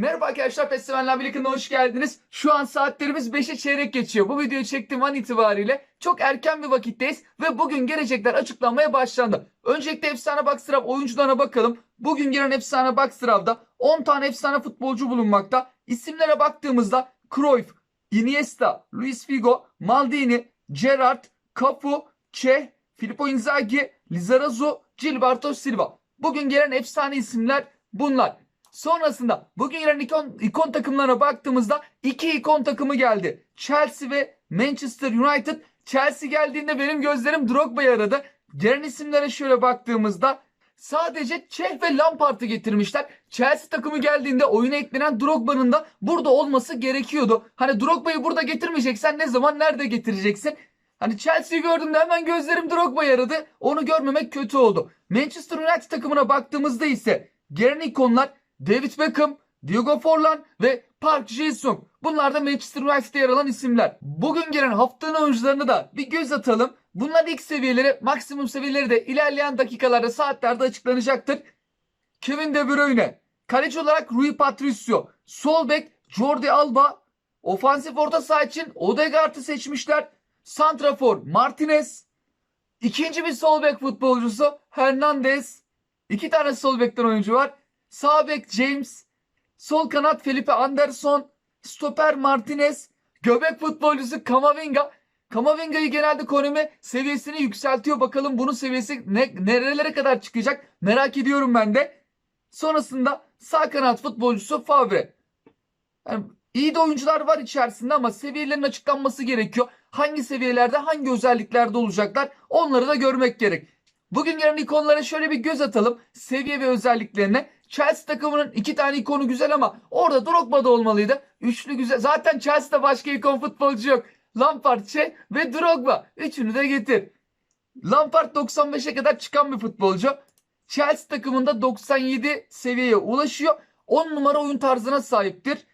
Merhaba arkadaşlar Festivaller Birliği'ne hoş geldiniz. Şu an saatlerimiz 5'e çeyrek geçiyor. Bu videoyu çektiğim an itibariyle çok erken bir vakitteyiz ve bugün gelecekler açıklanmaya başlandı. Öncelikle efsane box sırav oyuncularına bakalım. Bugün giren efsane box sıravda 10 tane efsane futbolcu bulunmakta. İsimlere baktığımızda Cruyff, Iniesta, Luis Figo, Maldini, Gerrard, Cafu, Çeh, Filippo Inzaghi, Lizarazu, Gilberto Silva. Bugün gelen efsane isimler bunlar. Sonrasında bugün gelen ikon, ikon takımlarına baktığımızda iki ikon takımı geldi. Chelsea ve Manchester United. Chelsea geldiğinde benim gözlerim Drogba'yı aradı. Gelen isimlere şöyle baktığımızda sadece Çeh ve Lampard'ı getirmişler. Chelsea takımı geldiğinde oyuna eklenen Drogba'nın da burada olması gerekiyordu. Hani Drogba'yı burada getirmeyeceksen ne zaman nerede getireceksin? Hani Chelsea'yi gördüğümde hemen gözlerim Drogba'yı aradı. Onu görmemek kötü oldu. Manchester United takımına baktığımızda ise gelen ikonlar David Beckham, Diego Forlan ve Park Ji-sung. Bunlar da Manchester United'da yer alan isimler. Bugün gelen haftanın oyuncularına da bir göz atalım. Bunların ilk seviyeleri, maksimum seviyeleri de ilerleyen dakikalarda, saatlerde açıklanacaktır. Kevin De Bruyne, kaleci olarak Rui Patricio, sol bek Jordi Alba, ofansif orta saha için Odegaard'ı seçmişler. Santrafor Martinez, ikinci bir sol bek futbolcusu Hernandez, iki tane sol bekten oyuncu var. Sağ bek James, sol kanat Felipe Anderson, stoper Martinez, göbek futbolcusu Kamavinga. Kamavinga'yı genelde Konemi seviyesini yükseltiyor. Bakalım bunun seviyesi ne, nerelere kadar çıkacak merak ediyorum ben de. Sonrasında sağ kanat futbolcusu Favre. Yani iyi de oyuncular var içerisinde ama seviyelerin açıklanması gerekiyor. Hangi seviyelerde hangi özelliklerde olacaklar onları da görmek gerek. Bugün gelen ikonlara şöyle bir göz atalım. Seviye ve özelliklerine. Chelsea takımının iki tane ikonu güzel ama orada Drogba da olmalıydı. Üçlü güzel. Zaten Chelsea'de başka ikon futbolcu yok. Lampard, Che ve Drogba. Üçünü de getir. Lampard 95'e kadar çıkan bir futbolcu. Chelsea takımında 97 seviyeye ulaşıyor. 10 numara oyun tarzına sahiptir.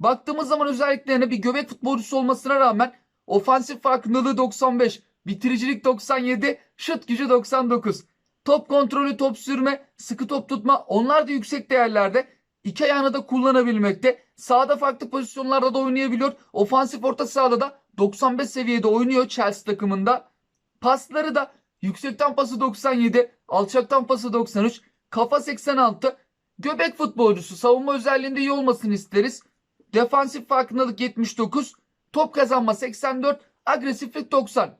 Baktığımız zaman özelliklerine bir göbek futbolcusu olmasına rağmen ofansif farkındalığı 95, bitiricilik 97, şut gücü 99. Top kontrolü, top sürme, sıkı top tutma onlar da yüksek değerlerde. İki ayağını da kullanabilmekte. Sağda farklı pozisyonlarda da oynayabiliyor. Ofansif orta sahada da 95 seviyede oynuyor Chelsea takımında. Pasları da yüksekten pası 97, alçaktan pası 93, kafa 86. Göbek futbolcusu savunma özelliğinde iyi olmasını isteriz. Defansif farkındalık 79, top kazanma 84, agresiflik 90.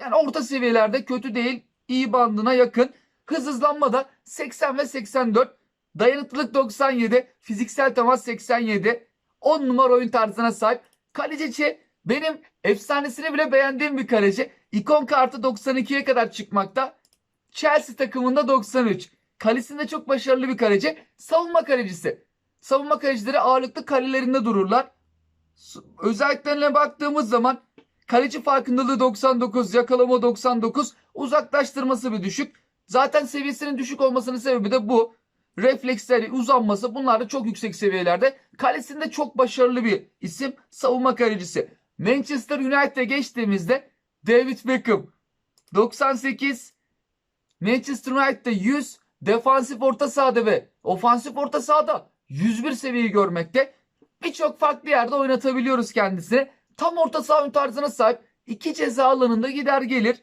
Yani orta seviyelerde kötü değil, iyi bandına yakın. Hız hızlanma da 80 ve 84. Dayanıklılık 97, fiziksel temas 87. 10 numara oyun tarzına sahip. Kaleci benim efsanesini bile beğendiğim bir kaleci. İkon kartı 92'ye kadar çıkmakta. Chelsea takımında 93. Kalesinde çok başarılı bir kaleci. Savunma kalecisi. Savunma kalecileri ağırlıklı kalelerinde dururlar. Özelliklerine baktığımız zaman kaleci farkındalığı 99, yakalama 99, uzaklaştırması bir düşük. Zaten seviyesinin düşük olmasının sebebi de bu. Refleksleri, uzanması bunlar da çok yüksek seviyelerde. Kalesinde çok başarılı bir isim. Savunma kalecisi. Manchester United'e geçtiğimizde David Beckham 98 Manchester United'de 100 defansif orta sahada ve ofansif orta sahada 101 seviyeyi görmekte. Birçok farklı yerde oynatabiliyoruz kendisini. Tam orta saha tarzına sahip. iki ceza alanında gider gelir.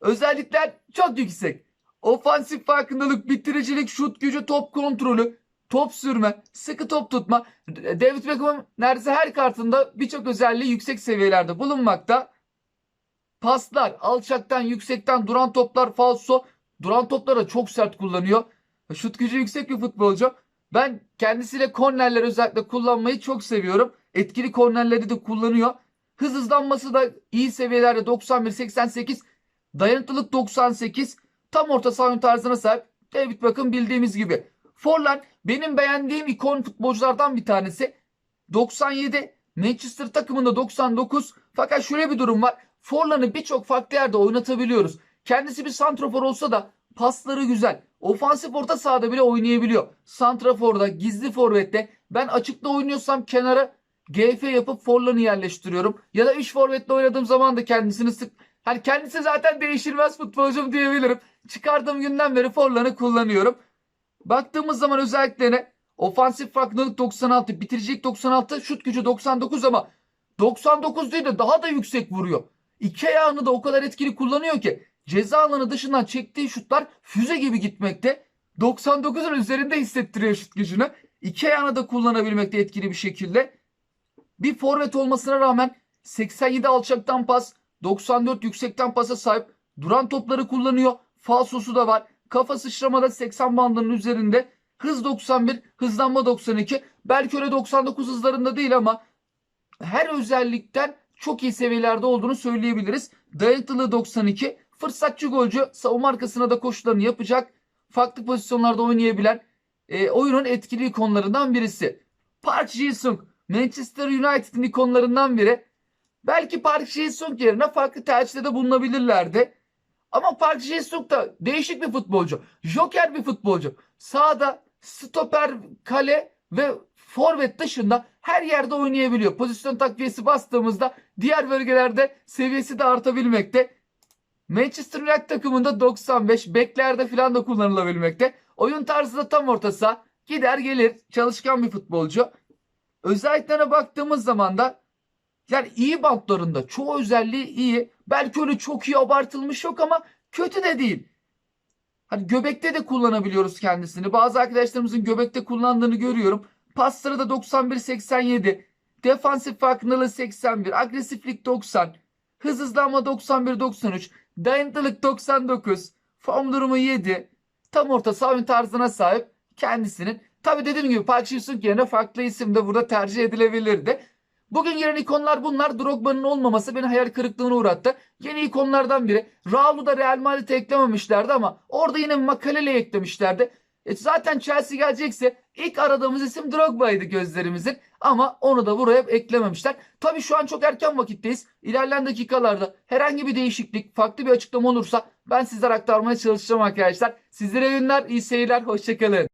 Özellikler çok yüksek. Ofansif farkındalık, bitiricilik, şut gücü, top kontrolü, top sürme, sıkı top tutma. David Beckham'ın neredeyse her kartında birçok özelliği yüksek seviyelerde bulunmakta. Paslar, alçaktan, yüksekten duran toplar, falso. Duran topları çok sert kullanıyor. Şut gücü yüksek bir futbolcu. Ben kendisiyle kornerler özellikle kullanmayı çok seviyorum. Etkili kornerleri de kullanıyor. Hız hızlanması da iyi seviyelerde 91-88. Dayanıklılık 98. Tam orta saha tarzına sahip. David Beckham bildiğimiz gibi. Forlan benim beğendiğim ikon futbolculardan bir tanesi. 97. Manchester takımında 99. Fakat şöyle bir durum var. Forlan'ı birçok farklı yerde oynatabiliyoruz. Kendisi bir santrofor olsa da pasları güzel. Ofansif orta sahada bile oynayabiliyor. Santrafor'da, gizli forvette ben açıkta oynuyorsam kenara GF yapıp Forlan'ı yerleştiriyorum. Ya da 3 forvetle oynadığım zaman da kendisini sık... Hani kendisi zaten değişilmez futbolcum diyebilirim. Çıkardığım günden beri Forlan'ı kullanıyorum. Baktığımız zaman özelliklerine Ofansif farkındalık 96, bitiricilik 96, şut gücü 99 ama 99 değil de daha da yüksek vuruyor. İki ayağını da o kadar etkili kullanıyor ki ceza alanı dışından çektiği şutlar füze gibi gitmekte. 99'un üzerinde hissettiriyor şut gücünü. İki ayağını da kullanabilmekte etkili bir şekilde. Bir forvet olmasına rağmen 87 alçaktan pas, 94 yüksekten pasa sahip. Duran topları kullanıyor. Falsosu da var. Kafa sıçramada 80 bandının üzerinde. Hız 91, hızlanma 92. Belki öyle 99 hızlarında değil ama her özellikten çok iyi seviyelerde olduğunu söyleyebiliriz. Dayanıklılığı 92. Fırsatçı golcü savunma arkasına da koşularını yapacak. Farklı pozisyonlarda oynayabilen e, oyunun etkili ikonlarından birisi. Park Ji-sung Manchester United'ın ikonlarından biri. Belki Park Ji-sung yerine farklı tercihte de bulunabilirlerdi. Ama Park Ji-sung da değişik bir futbolcu. Joker bir futbolcu. Sağda stoper, kale ve forvet dışında her yerde oynayabiliyor. Pozisyon takviyesi bastığımızda diğer bölgelerde seviyesi de artabilmekte. Manchester United takımında 95 beklerde falan da kullanılabilmekte. Oyun tarzı da tam orta saha. Gider gelir çalışkan bir futbolcu. Özelliklerine baktığımız zaman da yani iyi bantlarında çoğu özelliği iyi. Belki öyle çok iyi abartılmış yok ama kötü de değil. Hani göbekte de kullanabiliyoruz kendisini. Bazı arkadaşlarımızın göbekte kullandığını görüyorum. Pasları da 91-87. Defansif farkındalığı 81. Agresiflik 90. Hız hızlanma 91-93. Dayanıklılık 99. Form durumu 7. Tam orta saha oyun tarzına sahip kendisinin. Tabi dediğim gibi Park Ji-sung yerine farklı isim de burada tercih edilebilirdi. Bugün gelen ikonlar bunlar. Drogba'nın olmaması beni hayal kırıklığına uğrattı. Yeni ikonlardan biri. Raul'u da Real Madrid'e eklememişlerdi ama orada yine Makalele'yi eklemişlerdi. E zaten Chelsea gelecekse ilk aradığımız isim Drogba'ydı gözlerimizin. Ama onu da buraya eklememişler. Tabii şu an çok erken vakitteyiz. İlerleyen dakikalarda herhangi bir değişiklik, farklı bir açıklama olursa ben sizlere aktarmaya çalışacağım arkadaşlar. Sizlere günler, iyi seyirler, hoşçakalın.